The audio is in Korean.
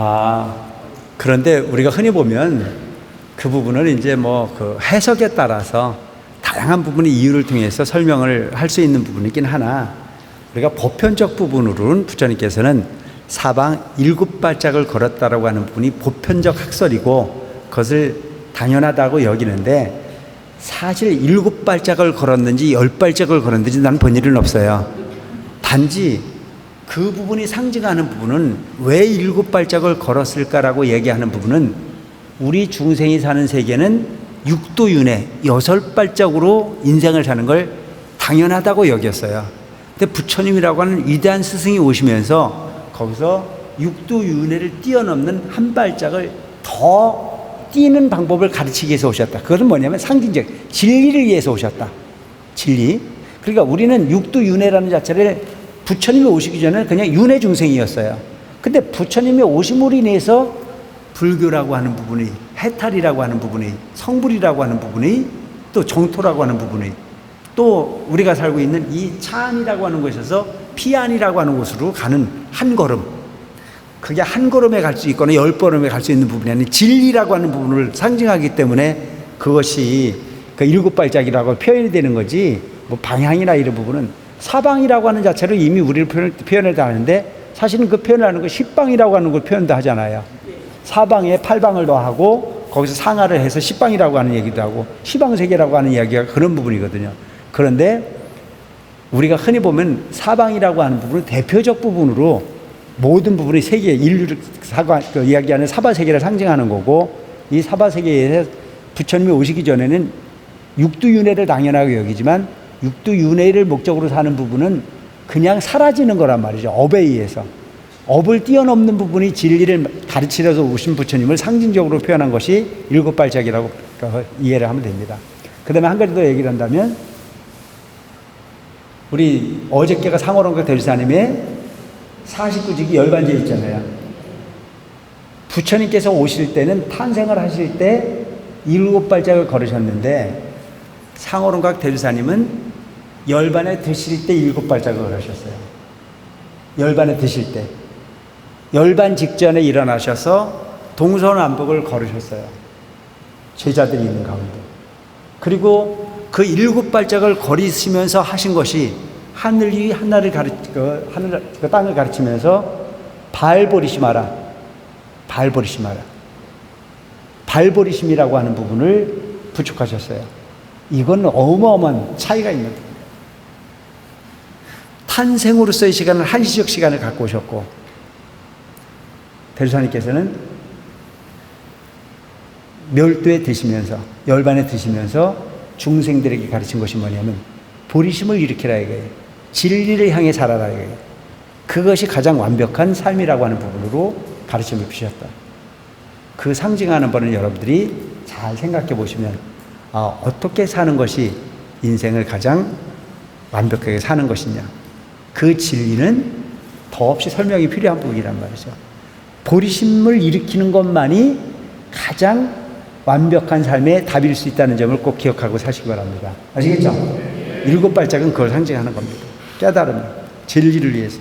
아, 그런데 우리가 흔히 보면 그 부분을 이제 뭐 그 해석에 따라서 다양한 부분의 이유를 통해서 설명을 할 수 있는 부분이긴 하나 우리가 보편적 부분으로는 부처님께서는 사방 일곱 발짝을 걸었다라고 하는 부분이 보편적 학설이고 그것을 당연하다고 여기는데 사실 일곱 발짝을 걸었는지 열 발짝을 걸었는지 난 본 일은 없어요. 단지 그 부분이 상징하는 부분은 왜 일곱 발짝을 걸었을까라고 얘기하는 부분은 우리 중생이 사는 세계는 육도윤회 여섯 발짝으로 인생을 사는 걸 당연하다고 여겼어요. 근데 부처님이라고 하는 위대한 스승이 오시면서 거기서 육도윤회를 뛰어넘는 한 발짝을 더 뛰는 방법을 가르치기 위해서 오셨다. 그것은 뭐냐면 상징적 진리를 위해서 오셨다. 진리. 그러니까 우리는 육도윤회라는 자체를 부처님이 오시기 전에 그냥 윤회 중생이었어요. 근데 부처님이 오심으로 인해서 불교라고 하는 부분이 해탈이라고 하는 부분이 성불이라고 하는 부분이 또 정토라고 하는 부분이 또 우리가 살고 있는 이 차안이라고 하는 곳에서 피안이라고 하는 곳으로 가는 한 걸음 그게 한 걸음에 갈 수 있거나 열 걸음에 갈 수 있는 부분이 아닌 진리라고 하는 부분을 상징하기 때문에 그것이 그 일곱 발짝이라고 표현이 되는 거지 뭐 방향이나 이런 부분은 사방이라고 하는 자체로 이미 우리를 표현, 표현 을 다 하는데 사실은 그 표현을 하는 거 십방이라고 하는 걸 표현도 하잖아요. 사방에 팔방을 더하고 거기서 상하를 해서 십방이라고 하는 얘기도 하고 시방세계라고 하는 이야기가 그런 부분이거든요. 그런데 우리가 흔히 보면 사방이라고 하는 부분은 대표적 부분으로 모든 부분이 세계 인류를 사과 그 이야기하는 사바 세계를 상징하는 거고 이 사바 세계에 부처님이 오시기 전에는 육두윤회를 당연하게 여기지만 육두 윤회를 목적으로 사는 부분은 그냥 사라지는 거란 말이죠. 업에 의해서. 업을 뛰어넘는 부분이 진리를 가르치려서 오신 부처님을 상징적으로 표현한 것이 일곱 발짝이라고 이해를 하면 됩니다. 그 다음에 한 가지 더 얘기를 한다면 우리 어저께가 상호론과 대리사님의 49직이 열반제 있잖아요. 부처님께서 오실 때는 탄생을 하실 때 일곱 발짝을 걸으셨는데 상호론각 대리사님은 열반에 드실 때 일곱 발짝을 걸으셨어요. 열반에 드실 때. 열반 직전에 일어나셔서 동서남북을 걸으셨어요. 제자들이 있는 가운데. 그리고 그 일곱 발짝을 거리시면서 하신 것이 하늘 위 하늘을 가르 그 하늘 그 땅을 가르치면서 발 버리시 마라. 발 버리시 마라. 발 버리심이라고 하는 부분을 부축하셨어요. 이건 어마어마한 차이가 있는 겁니다. 탄생으로서의 시간을 한시적 시간을 갖고 오셨고 대주사님께서는 멸도에 드시면서 열반에 드시면서 중생들에게 가르친 것이 뭐냐면 보리심을 일으키라 이거예요. 진리를 향해 살아라 이거예요. 그것이 가장 완벽한 삶이라고 하는 부분으로 가르침을 주셨다. 그 상징하는 바는 여러분들이 잘 생각해 보시면 아, 어떻게 사는 것이 인생을 가장 완벽하게 사는 것이냐. 그 진리는 더없이 설명이 필요한 부분이란 말이죠. 보리심을 일으키는 것만이 가장 완벽한 삶의 답일 수 있다는 점을 꼭 기억하고 사시기 바랍니다. 아시겠죠? 일곱 발짝은 그걸 상징하는 겁니다. 깨달음, 진리를 위해서.